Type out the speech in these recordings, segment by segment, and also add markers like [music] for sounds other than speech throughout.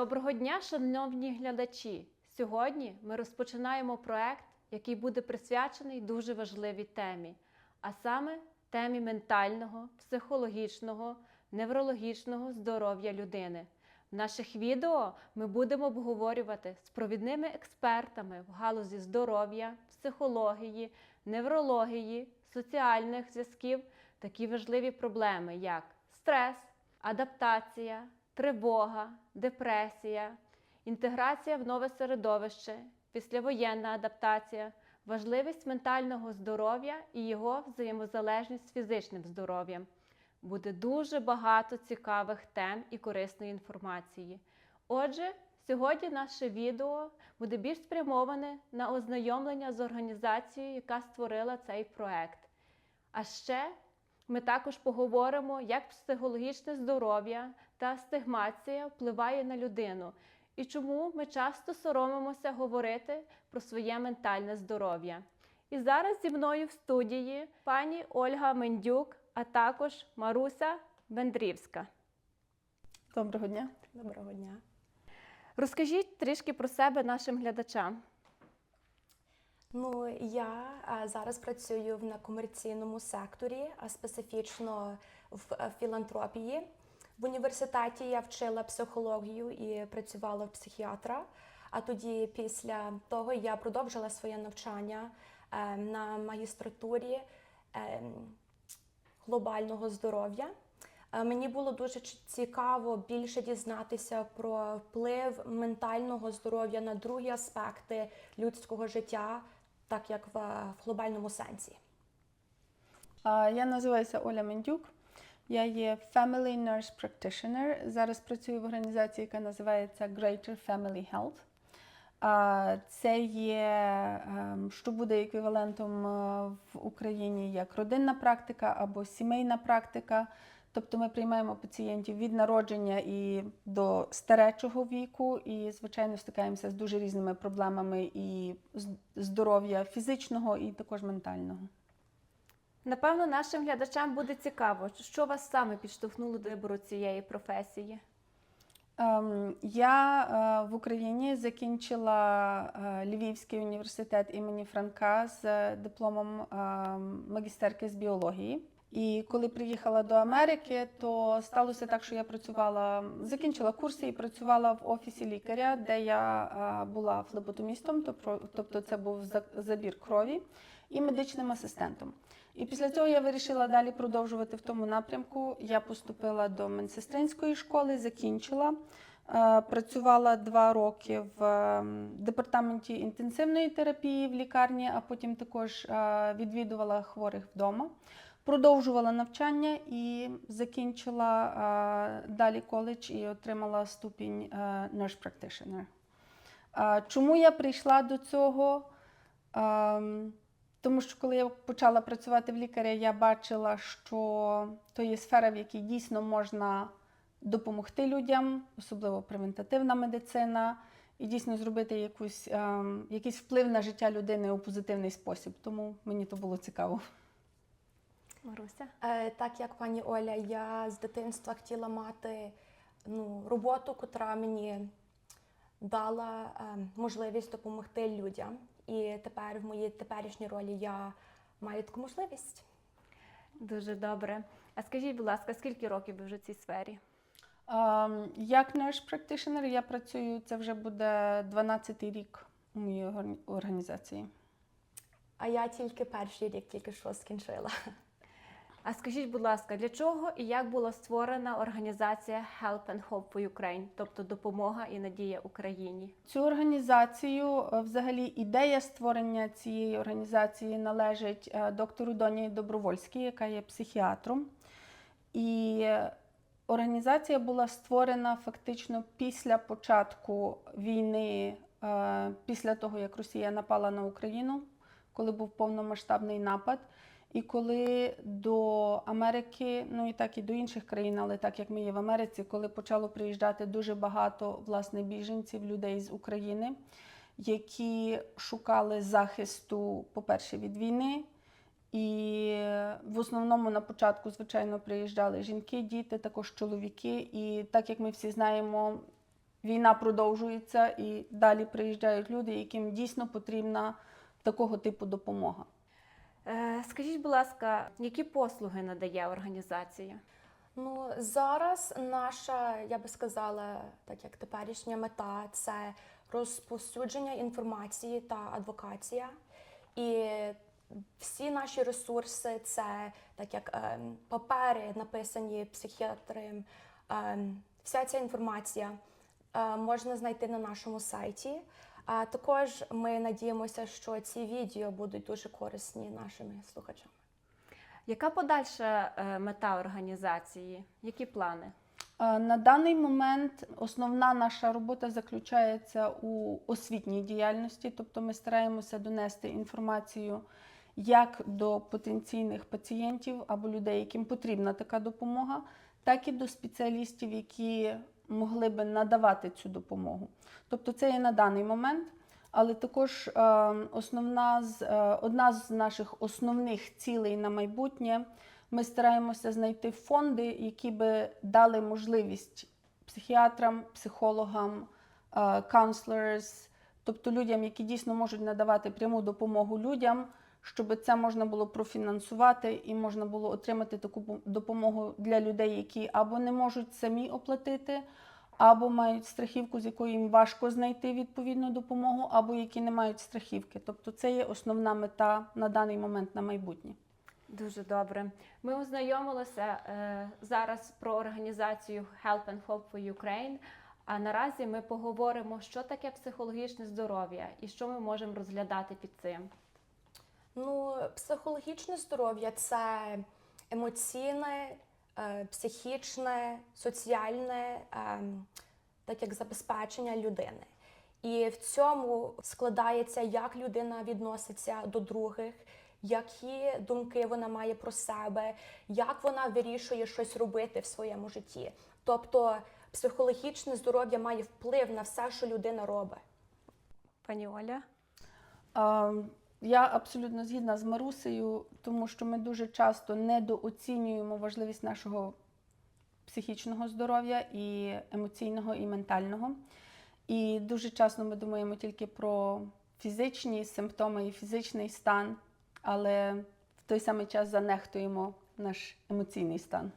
Доброго дня, шановні глядачі! Сьогодні ми розпочинаємо проект, який буде присвячений дуже важливій темі, а саме темі ментального, психологічного, неврологічного здоров'я людини. В наших відео ми будемо обговорювати з провідними експертами в галузі здоров'я, психології, неврології, соціальних зв'язків такі важливі проблеми, як стрес, адаптація, тривога, депресія, інтеграція в нове середовище, післявоєнна адаптація, важливість ментального здоров'я і його взаємозалежність з фізичним здоров'ям. Буде дуже багато цікавих тем і корисної інформації. Отже, сьогодні наше відео буде більш спрямоване на ознайомлення з організацією, яка створила цей проект. А ще ми також поговоримо, як психологічне здоров'я та стигмація впливає на людину і чому ми часто соромимося говорити про своє ментальне здоров'я. І зараз зі мною в студії пані Ольга Мендюк, а також Маруся Бендрівська. Доброго дня. Доброго дня. Розкажіть трішки про себе нашим глядачам. Ну я зараз працюю в- на комерційному секторі, а специфічно в е, філантропії. В університеті я вчила психологію і працювала в психіатра. А тоді, після того, я продовжила своє навчання е, на магістратурі е, глобального здоров'я. Е, Мені було дуже цікаво більше дізнатися про вплив ментального здоров'я на другі аспекти людського життя, так як в, в глобальному сенсі. Я називаюся Оля Мендюк. Я є Family Nurse Practitioner. Зараз працюю в організації, яка називається Greater Family Health. Це є, ем, що буде еквівалентом е, в Україні як родинна практика або сімейна практика. Тобто ми приймаємо пацієнтів від народження і до старечого віку, і, звичайно, стикаємося з дуже різними проблемами і здоров'я фізичного і також ментального. Напевно, нашим глядачам буде цікаво, що вас саме підштовхнуло до вибору цієї професії. Ем, Я е, в Україні закінчила е, Львівський університет імені Франка з е, дипломом магістерки з біології. І коли приїхала до Америки, то сталося так, що я працювала, закінчила курси і працювала в офісі лікаря, де я була флеботомістом, тобто це був забір крові, і медичним асистентом. І після цього я вирішила далі продовжувати в тому напрямку. Я поступила до медсестринської школи, закінчила. Е, Працювала два роки в ем, департаменті інтенсивної терапії в лікарні, а потім також е, відвідувала хворих вдома. Продовжувала навчання і закінчила е, далі коледж і отримала ступінь nurse practitioner. Чому я прийшла до цього? Тому що коли я почала працювати в лікаря, я бачила, що то є сфера, в якій дійсно можна допомогти людям, особливо превентативна медицина, і дійсно зробити якусь, ем, якийсь вплив на життя людини у позитивний спосіб. Тому мені то було цікаво. Маруся? Е, Так як пані Оля, я з дитинства хотіла мати ну, роботу, котра мені дала е, можливість допомогти людям. І тепер в моїй теперішній ролі я маю таку можливість. Дуже добре. А скажіть, будь ласка, скільки років ви вже в цій сфері? Um, Як наш практишенер я працюю, це вже буде 12-й рік у моїй організації. А я тільки перший рік тільки що скінчила. А скажіть, будь ласка, для чого і як була створена організація Help and Hope for Ukraine, тобто допомога і надія Україні? Цю організацію, е, взагалі, ідея створення цієї організації належить е, доктору Доні Добровольській, яка є психіатром. І організація була створена фактично після початку війни, е, після того, як Росія напала на Україну, коли був повномасштабний напад. І коли до Америки, ну і так і до інших країн, але так як ми є в Америці, коли почало приїжджати дуже багато власне біженців, людей з України, які шукали захисту, по-перше, від війни. І в основному на початку, звичайно, приїжджали жінки, діти, також чоловіки. І так як ми всі знаємо, війна продовжується і далі приїжджають люди, яким дійсно потрібна такого типу допомога. Е, Скажіть, будь ласка, які послуги надає організація? Ну зараз наша, я би сказала, так як теперішня мета це розповсюдження інформації та адвокація. І всі наші ресурси це так як ем, папери, написані психіатром. ем, вся ця інформація е, можна знайти на нашому сайті. А також ми надіємося, що ці відео будуть дуже корисні нашими слухачами. Яка подальша е, мета організації? Які плани? Е, На даний момент основна наша робота заключається у освітній діяльності, тобто ми стараємося донести інформацію як до потенційних пацієнтів або людей, яким потрібна така допомога, так і до спеціалістів, які могли би надавати цю допомогу. Тобто це є на даний момент. Але також е, основна з, е, одна з наших основних цілей на майбутнє ми стараємося знайти фонди, які би дали можливість психіатрам, психологам, е, counselors, тобто людям, які дійсно можуть надавати пряму допомогу людям, щоб це можна було профінансувати і можна було отримати таку допомогу для людей, які або не можуть самі оплатити, або мають страхівку, з якою їм важко знайти відповідну допомогу, або які не мають страхівки. Тобто це є основна мета на даний момент на майбутнє. Дуже добре. Ми ознайомилися е, зараз про організацію Help and Hope for Ukraine. А наразі ми поговоримо, що таке психологічне здоров'я і що ми можемо розглядати під цим. Ну, психологічне здоров'я це емоційне, е, психічне, соціальне, ем, так як забезпечення людини. І в цьому складається, як людина відноситься до других, які думки вона має про себе, як вона вирішує щось робити в своєму житті. Тобто психологічне здоров'я має вплив на все, що людина робить. Пані Оля? Я абсолютно згідна з Марусею, тому що ми дуже часто недооцінюємо важливість нашого психічного здоров'я і емоційного, і ментального. І дуже часто ми думаємо тільки про фізичні симптоми і фізичний стан, але в той самий час занехтуємо наш емоційний стан.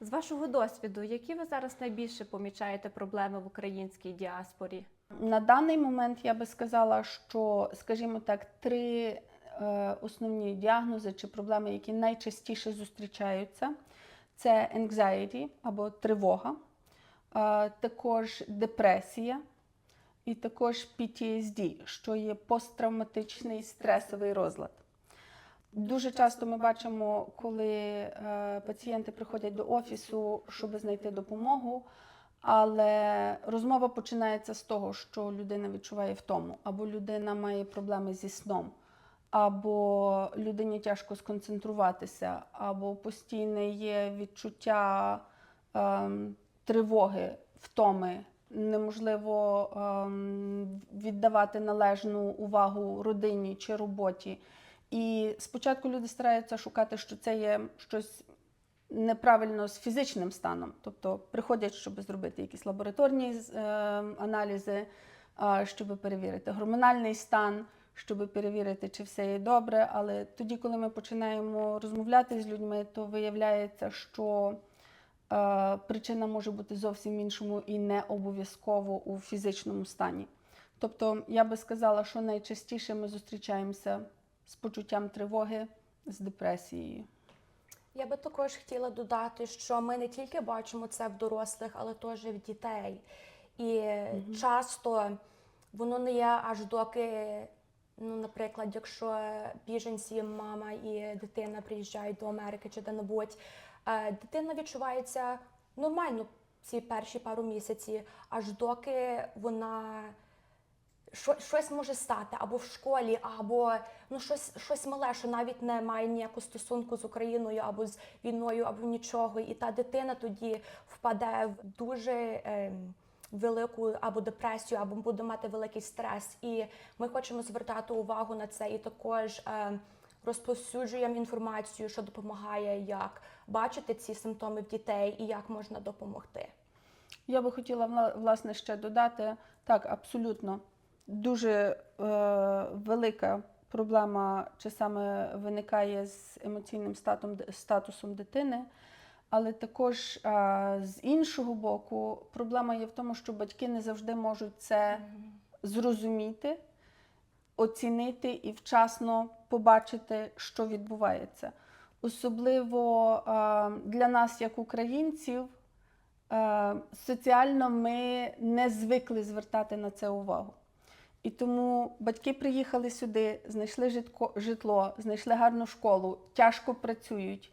З вашого досвіду, які ви зараз найбільше помічаєте проблеми в українській діаспорі? На даний момент я би сказала, що, скажімо так, три е, основні діагнози чи проблеми, які найчастіше зустрічаються, це anxiety або тривога, е, також депресія і також PTSD, що є посттравматичний стресовий розлад. Дуже часто ми бачимо, коли е, пацієнти приходять до офісу, щоб знайти допомогу. Але розмова починається з того, що людина відчуває втому, або людина має проблеми зі сном, або людині тяжко сконцентруватися, або постійне є відчуття ем, тривоги, втоми. Неможливо ем, віддавати належну увагу родині чи роботі. І спочатку люди стараються шукати, що це є щось неправильно з фізичним станом. Тобто приходять, щоб зробити якісь лабораторні е, аналізи, е, щоб перевірити гормональний стан, щоб перевірити, чи все є добре. Але тоді, коли ми починаємо розмовляти з людьми, то виявляється, що е, причина може бути зовсім іншому і не обов'язково у фізичному стані. Тобто, я би сказала, що найчастіше ми зустрічаємося з почуттям тривоги, з депресією. Я би також хотіла додати, що ми не тільки бачимо це в дорослих, але теж в дітей. І часто воно не є аж доки, ну, наприклад, якщо біженці, мама і дитина приїжджають до Америки чи де-небудь, е, дитина відчувається нормально ці перші пару місяців, аж доки вона що, щось може стати або в школі, або ну щось, щось мале, що навіть не має ніякого стосунку з Україною або з війною, або нічого. І та дитина тоді впаде в дуже ем, велику або депресію, або буде мати великий стрес. І ми хочемо звертати увагу на це і також. ем, Розповсюджуємо інформацію, що допомагає, як бачити ці симптоми в дітей і як можна допомогти. Я би хотіла власне ще додати так, абсолютно дуже е, велика проблема часами виникає з емоційним статом, статусом дитини. Але також е, з іншого боку, проблема є в тому, що батьки не завжди можуть це зрозуміти, оцінити і вчасно побачити, що відбувається. Особливо е, для нас, як українців, е, соціально ми не звикли звертати на це увагу. І тому батьки приїхали сюди, знайшли житко- житло, знайшли гарну школу, тяжко працюють.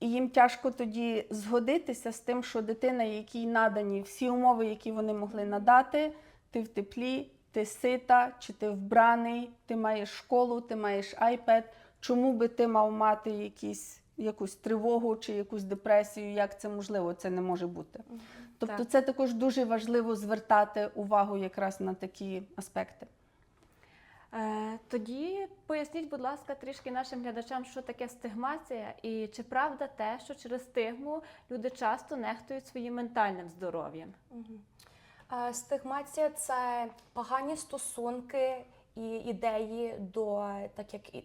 І їм тяжко тоді згодитися з тим, що дитина, якій надані всі умови, які вони могли надати, ти в теплі, ти сита, чи ти вбраний, ти маєш школу, ти маєш iPad. Чому би ти мав мати якісь, якусь тривогу чи якусь депресію? Як це можливо? Це не може бути. Тобто, Так. це також дуже важливо звертати увагу якраз на такі аспекти. Е, Тоді поясніть, будь ласка, трішки нашим глядачам, що таке стигмація, і чи правда те, що через стигму люди часто нехтують своїм ментальним здоров'ям? Е, Стигмація це погані стосунки і ідеї до так як і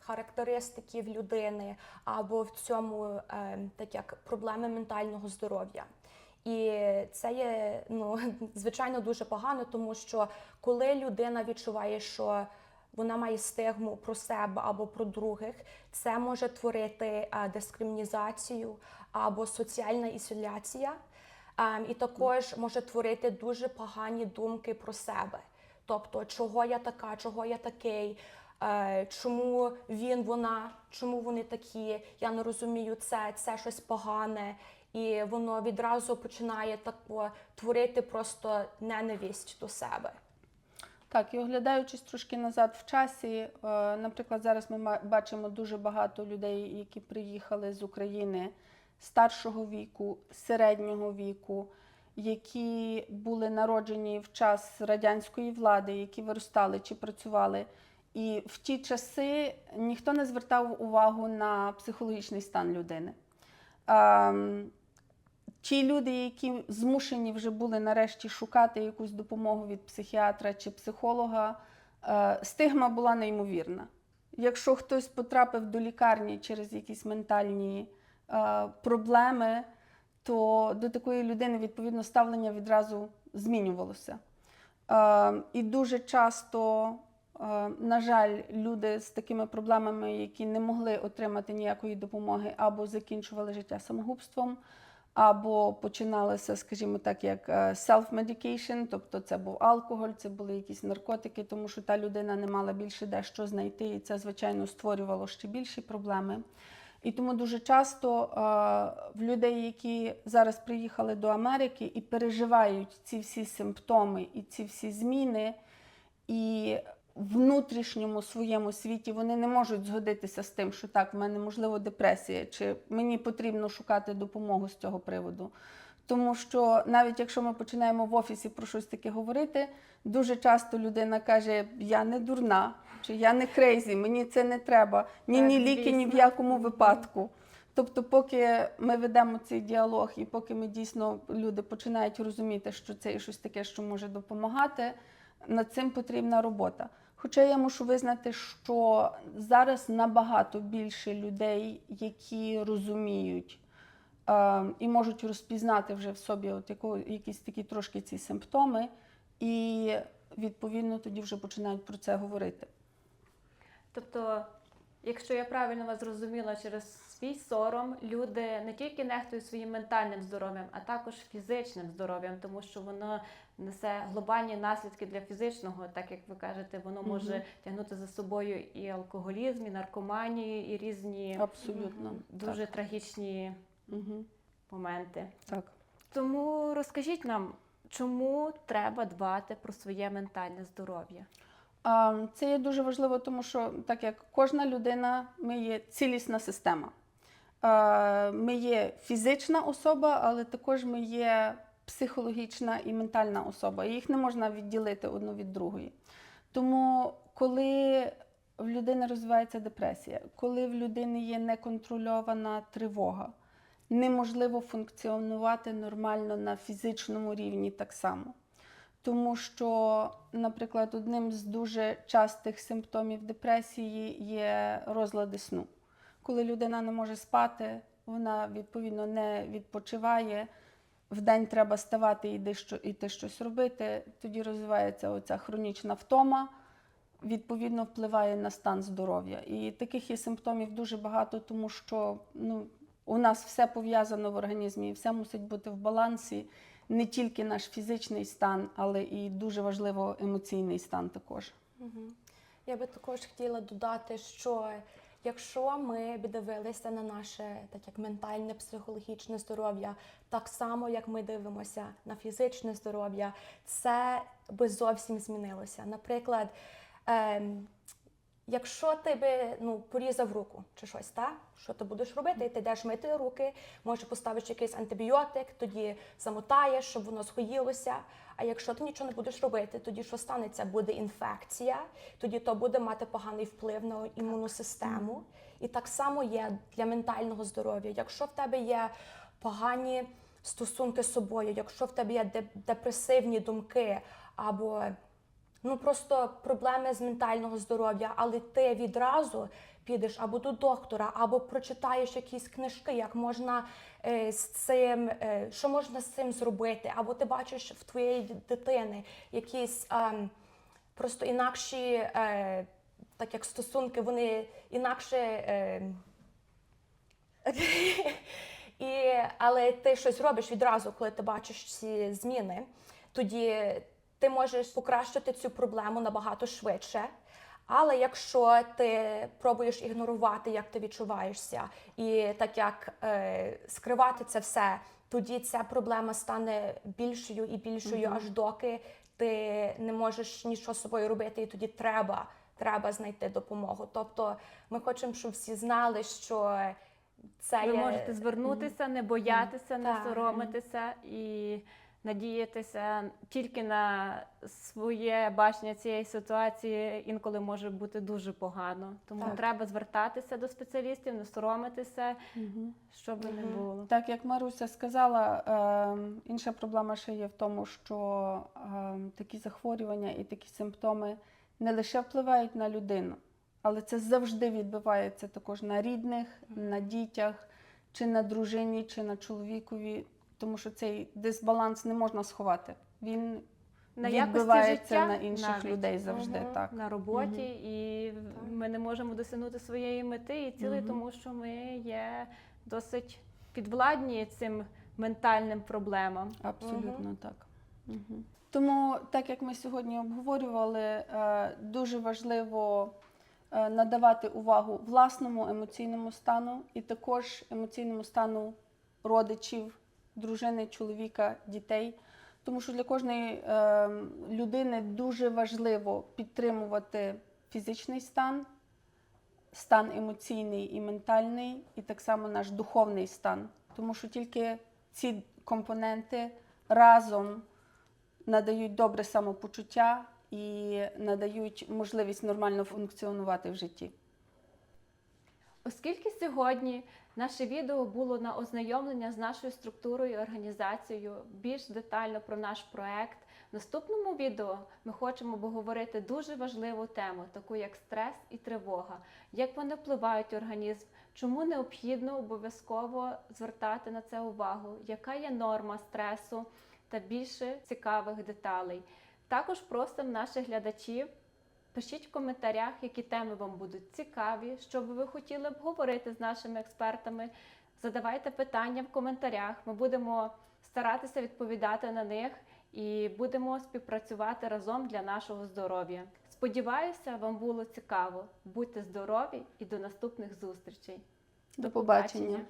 характеристиків людини, або в цьому е, так як проблеми ментального здоров'я. І це є ну, [laughs] звичайно дуже погано, тому що коли людина відчуває, що вона має стигму про себе або про других, це може творити дискримінізацію або соціальна ізоляція. Ем, і також може творити дуже погані думки про себе. Тобто, чого я така, чого я такий, е, чому він, вона, чому вони такі, я не розумію це, це щось погане. І воно відразу починає тако творити просто ненависть до себе. Так, і оглядаючись трошки назад в часі, е, наприклад, зараз ми бачимо дуже багато людей, які приїхали з України старшого віку, середнього віку, які були народжені в час радянської влади, які виростали чи працювали. І в ті часи ніхто не звертав увагу на психологічний стан людини. Ті люди, які змушені вже були нарешті шукати якусь допомогу від психіатра чи психолога, е, стигма була неймовірна. Якщо хтось потрапив до лікарні через якісь ментальні е, проблеми, то до такої людини відповідно ставлення відразу змінювалося. Е, І дуже часто, на жаль, люди з такими проблемами, які не могли отримати ніякої допомоги, або закінчували життя самогубством, або починалося, скажімо так, як е, self-medication, тобто це був алкоголь, це були якісь наркотики, тому що та людина не мала більше де що знайти, і це, звичайно, створювало ще більші проблеми. І тому дуже часто е, в людей, які зараз приїхали до Америки і переживають ці всі симптоми і ці всі зміни, і внутрішньому своєму світі вони не можуть згодитися з тим, що так, в мене можливо депресія, чи мені потрібно шукати допомогу з цього приводу. Тому що навіть якщо ми починаємо в офісі про щось таке говорити, дуже часто людина каже: Я не дурна, чи я не крейзі, мені це не треба, ні, ні ліки, ні в якому випадку. Тобто, поки ми ведемо цей діалог, і поки ми дійсно люди починають розуміти, що це є щось таке, що може допомагати, над цим потрібна робота. Хоча я мушу визнати, що зараз набагато більше людей, які розуміють е, і можуть розпізнати вже в собі от яко, якісь такі трошки ці симптоми, і відповідно тоді вже починають про це говорити. Тобто, якщо я правильно вас зрозуміла, через свій сором люди не тільки нехтують своїм ментальним здоров'ям, а також фізичним здоров'ям, тому що воно несе глобальні наслідки для фізичного, так як ви кажете, воно може Мгм. тягнути за собою і алкоголізм, і наркоманію, і різні Абсолютно. дуже трагічні Угу. моменти. Так. Тому розкажіть нам, чому треба дбати про своє ментальне здоров'я? Це є дуже важливо, тому що так як кожна людина, ми є цілісна система. Ми є фізична особа, але також ми є психологічна і ментальна особа. Їх не можна відділити одну від другої. Тому, коли в людини розвивається депресія, коли в людини є неконтрольована тривога, неможливо функціонувати нормально на фізичному рівні так само. Тому що, наприклад, одним з дуже частих симптомів депресії є розлади сну. Коли людина не може спати, вона відповідно не відпочиває. Вдень треба ставати і йти, що, йти щось робити. Тоді розвивається оця хронічна втома, відповідно впливає на стан здоров'я. І таких є симптомів дуже багато, тому що ну, у нас все пов'язано в організмі, і все мусить бути в балансі. Не тільки наш фізичний стан, але і дуже важливо емоційний стан також. Мгм. Я би також хотіла додати, що якщо ми дивилися на наше так як ментальне, психологічне здоров'я, так само як ми дивимося на фізичне здоров'я, це би зовсім змінилося. Наприклад, ем, якщо ти би ну, порізав руку чи щось, та? що ти будеш робити? Ти йдеш мити руки, може поставиш якийсь антибіотик, тоді замотаєш, щоб воно схоїлося. А якщо ти нічого не будеш робити, тоді що станеться? Буде інфекція, тоді то буде мати поганий вплив на імунну систему. І так само є для ментального здоров'я. Якщо в тебе є погані стосунки з собою, якщо в тебе є депресивні думки або ну просто проблеми з ментального здоров'я, але ти відразу підеш або до доктора, або прочитаєш якісь книжки, як можна е, з цим, е, що можна з цим зробити, або ти бачиш в твоєї дитини якісь ем, просто інакші, е, так як стосунки, вони інакше. Е, [laughs] і, але ти щось робиш відразу, коли ти бачиш ці зміни, тоді ти можеш покращити цю проблему набагато швидше. Але якщо ти пробуєш ігнорувати, як ти відчуваєшся, і так як е, скривати це все, тоді ця проблема стане більшою і більшою, Мгм. аж доки ти не можеш нічого з собою робити, і тоді треба, треба знайти допомогу. Тобто ми хочемо, щоб всі знали, що це Ви є... можете звернутися, не боятися, не соромитися і надіятися тільки на своє бачення цієї ситуації інколи може бути дуже погано. Тому Так. треба звертатися до спеціалістів, не соромитися, що би не Мгм. було. Так як Маруся сказала, ем, інша проблема ще є в тому, що ем, такі захворювання і такі симптоми не лише впливають на людину, але це завжди відбувається також на рідних, на дітях, чи на дружині, чи на чоловікові, тому що цей дисбаланс не можна сховати. Він На якості відбивається життя на інших навіть. людей завжди. Мгм. Так. на роботі, Мгм. і Так. ми не можемо досягнути своєї мети і цілей, Мгм. тому що ми є досить підвладні цим ментальним проблемам. Абсолютно так. Мгм. Тому, так як ми сьогодні обговорювали, е, дуже важливо е, надавати увагу власному емоційному стану і також емоційному стану родичів, дружини, чоловіка, дітей. Тому що для кожної е, людини дуже важливо підтримувати фізичний стан, стан емоційний і ментальний, і так само наш духовний стан. Тому що тільки ці компоненти разом надають добре самопочуття і надають можливість нормально функціонувати в житті. Оскільки сьогодні наше відео було на ознайомлення з нашою структурою і організацією, більш детально про наш проект, в наступному відео ми хочемо обговорити дуже важливу тему, таку як стрес і тривога, як вони впливають організм, чому необхідно обов'язково звертати на це увагу, яка є норма стресу? Та більше цікавих деталей. Також просимо наших глядачів Пишіть в коментарях, які теми вам будуть цікаві, що би ви хотіли обговорити з нашими експертами. Задавайте питання в коментарях. Ми будемо старатися відповідати на них і будемо співпрацювати разом для нашого здоров'я. Сподіваюся, вам було цікаво. Будьте здорові і до наступних зустрічей. До побачення.